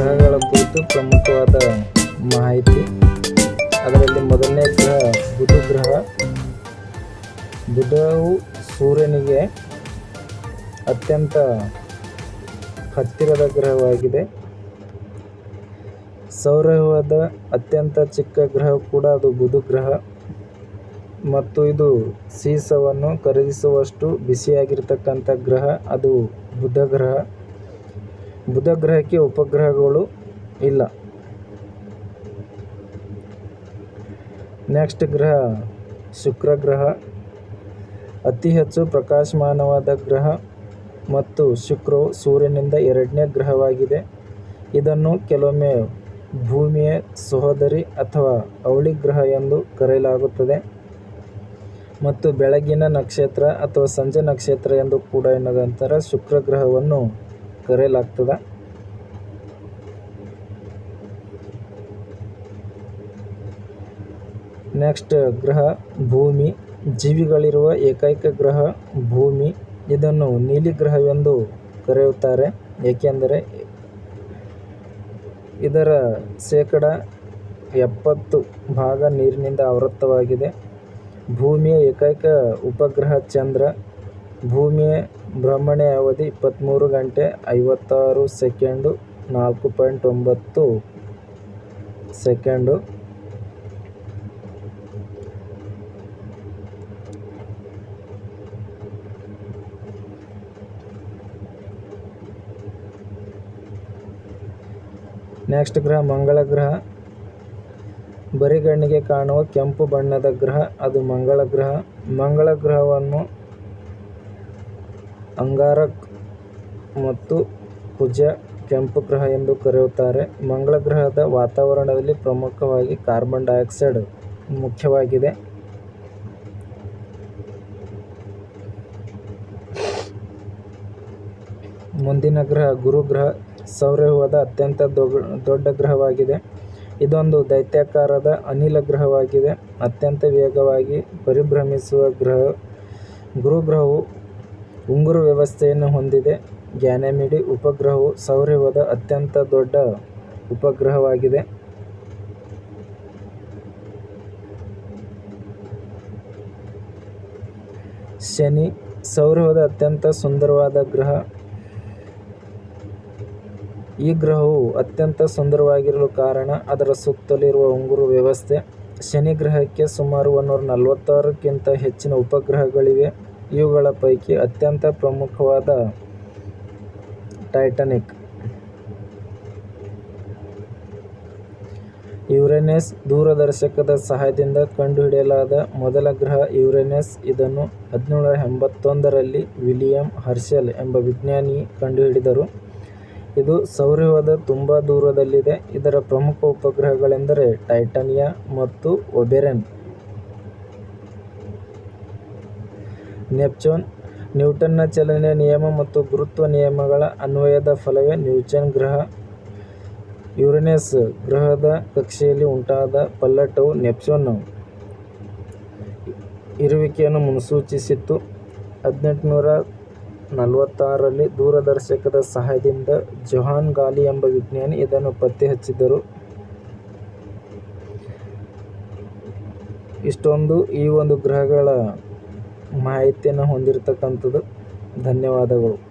ಗ್ರಹಗಳ ಕುರಿತು ಪ್ರಮುಖವಾದ ಮಾಹಿತಿ. ಅದರಲ್ಲಿ ಮೊದಲನೇ ಗ್ರಹ ಬುಧ ಗ್ರಹ. ಬುಧವು ಸೂರ್ಯನಿಗೆ ಅತ್ಯಂತ ಹತ್ತಿರದ ಗ್ರಹವಾಗಿದೆ. ಸೌರವಾದ ಅತ್ಯಂತ ಚಿಕ್ಕ ಗ್ರಹ ಕೂಡ ಅದು ಬುಧ ಗ್ರಹ. ಮತ್ತು ಇದು ಸೀಸವನ್ನು ಖರೀದಿಸುವಷ್ಟು ಬಿಸಿಯಾಗಿರ್ತಕ್ಕಂಥ ಗ್ರಹ ಅದು ಬುಧ ಗ್ರಹ. ಬುಧ ಗ್ರಹಕ್ಕೆ ಉಪಗ್ರಹಗಳು ಇಲ್ಲ. ನೆಕ್ಸ್ಟ್ ಗ್ರಹ ಶುಕ್ರ ಗ್ರಹ ಅತಿ ಹೆಚ್ಚು ಪ್ರಕಾಶಮಾನವಾದ ಗ್ರಹ ಮತ್ತು ಶುಕ್ರವು ಸೂರ್ಯನಿಂದ ಎರಡನೇ ಗ್ರಹವಾಗಿದೆ. ಇದನ್ನು ಕೆಲವೊಮ್ಮೆ ಭೂಮಿಯ ಸಹೋದರಿ ಅಥವಾ ಅವಳಿ ಗ್ರಹ ಎಂದು ಕರೆಯಲಾಗುತ್ತದೆ. ಮತ್ತು ಬೆಳಗಿನ ನಕ್ಷತ್ರ ಅಥವಾ ಸಂಜೆ ನಕ್ಷತ್ರ ಎಂದು ಕೂಡ ಎನ್ನದಂತರ ಶುಕ್ರ ಗ್ರಹವನ್ನು ಕರೆಯಲಾಗ್ತದೆ? ನೆಕ್ಸ್ಟ್ ಗ್ರಹ, ಭೂಮಿ, ಜೀವಿಗಳಿರುವ ಏಕೈಕ ಗ್ರಹ, ಭೂಮಿ. ಇದನ್ನು ನೀಲಿ ಗ್ರಹವೆಂದು ಕರೆಯುತ್ತಾರೆ. ಏಕೆಂದರೆ ಇದರ ಶೇಕಡ ಎಪ್ಪತ್ತು ಭಾಗ ನೀರಿನಿಂದ ಆವೃತವಾಗಿದೆ ಭೂಮಿಯ ಏಕೈಕ ಉಪಗ್ರಹ ಚಂದ್ರ, ಭೂಮಿಯ ಭ್ರಮಣೆಯ ಅವಧಿ ಇಪ್ಪತ್ತ್ಮೂರು ಗಂಟೆ ಐವತ್ತಾರು ಸೆಕೆಂಡು, ನಾಲ್ಕು ಪಾಯಿಂಟ್ ಒಂಬತ್ತು ಸೆಕೆಂಡು. ನೆಕ್ಸ್ಟ್ ಗ್ರಹ, ಮಂಗಳ ಗ್ರಹ. ಬರಿಗಣ್ಣಿಗೆ ಕಾಣುವ ಕೆಂಪು ಬಣ್ಣದ ಗ್ರಹ, ಅದು ಮಂಗಳ ಗ್ರಹ. ಮಂಗಳ ಗ್ರಹವನ್ನು ಅಂಗಾರಕ್ ಮತ್ತು ಕುಜ ಕೆಂಪು ಗ್ರಹ ಎಂದು ಕರೆಯುತ್ತಾರೆ. ಮಂಗಳ ಗ್ರಹದ ವಾತಾವರಣದಲ್ಲಿ ಪ್ರಮುಖವಾಗಿ ಕಾರ್ಬನ್ ಡೈಆಕ್ಸೈಡ್ ಮುಖ್ಯವಾಗಿದೆ. ಮುಂದಿನ ಗ್ರಹ ಗುರು ಗ್ರಹ. ಸೌರವ್ಯೂಹದ ಅತ್ಯಂತ ದೊಡ್ಡ ಗ್ರಹವಾಗಿದೆ. ಇದೊಂದು ದೈತ್ಯಾಕಾರದ ಅನಿಲ ಗ್ರಹವಾಗಿದೆ. ಅತ್ಯಂತ ವೇಗವಾಗಿ ಪರಿಭ್ರಮಿಸುವ ಗ್ರಹ, ಗುರು ಗ್ರಹವು ಉಂಗುರ ವ್ಯವಸ್ಥೆಯನ್ನು ಹೊಂದಿದೆ. ಗ್ಯಾನಮಿಡಿ ಉಪಗ್ರಹವು ಸೌರವ್ಯೂಹದ ಅತ್ಯಂತ ದೊಡ್ಡ ಉಪಗ್ರಹವಾಗಿದೆ. ಶನಿ ಸೌರವ್ಯೂಹದ ಅತ್ಯಂತ ಸುಂದರವಾದ ಗ್ರಹ. ಈ ಗ್ರಹವು ಅತ್ಯಂತ ಸುಂದರವಾಗಿರಲು ಕಾರಣ ಅದರ ಸುತ್ತಲಿರುವ ಉಂಗುರು ವ್ಯವಸ್ಥೆ. ಶನಿ ಗ್ರಹಕ್ಕೆ ಸುಮಾರು ಒಂದುನೂರ ನಲವತ್ತಾರಕ್ಕಿಂತ ಹೆಚ್ಚಿನ ಉಪಗ್ರಹಗಳಿವೆ. ಇವುಗಳ ಪೈಕಿ ಅತ್ಯಂತ ಪ್ರಮುಖವಾದ ಟೈಟಾನಿಕ್ ಯುರೇನಸ್ ದೂರದರ್ಶಕದ ಸಹಾಯದಿಂದ ಕಂಡುಹಿಡಿಯಲಾದ ಮೊದಲ ಗ್ರಹ ಯುರೇನಸ್ ಇದನ್ನು ಹದಿನೇಳು ಎಂಬತ್ತೊಂದರಲ್ಲಿ ವಿಲಿಯಂ ಹರ್ಷೆಲ್ ಎಂಬ ವಿಜ್ಞಾನಿ ಕಂಡುಹಿಡಿದರು. ಇದು ಸೌರವ್ಯೂಹದ ತುಂಬ ದೂರದಲ್ಲಿದೆ. ಇದರ ಪ್ರಮುಖ ಉಪಗ್ರಹಗಳೆಂದರೆ ಟೈಟಾನಿಯಾ ಮತ್ತು ಒಬೆರಾನ್ ನೆಪ್ಚೂನ್ ನ್ಯೂಟನ್ನ ಚಲನೆಯ ನಿಯಮ ಮತ್ತು ಗುರುತ್ವ ನಿಯಮಗಳ ಅನ್ವಯದ ಫಲವೇ ನ್ಯೂಚನ್ ಗ್ರಹ. ಯುರೇನಸ್ ಗ್ರಹದ ಕಕ್ಷೆಯಲ್ಲಿ ಉಂಟಾದ ಪಲ್ಲಟವು ನೆಪ್ಚೂನ್ ಇರುವಿಕೆಯನ್ನು ಮುನ್ಸೂಚಿಸಿತ್ತು. ಹದಿನೆಂಟುನೂರ ನಲವತ್ತಾರರಲ್ಲಿ ದೂರದರ್ಶಕದ ಸಹಾಯದಿಂದ ಜೊಹಾನ್ ಗಾಲಿ ಎಂಬ ವಿಜ್ಞಾನಿ ಇದನ್ನು ಪತ್ತೆ ಹಚ್ಚಿದ್ದರು ಇಷ್ಟೊಂದು ಈ ಒಂದು ಗ್ರಹಗಳ ಮಾಹಿತಿಯನ್ನು ಹೊಂದಿರತಕ್ಕಂಥದ್ದು. ಧನ್ಯವಾದಗಳು.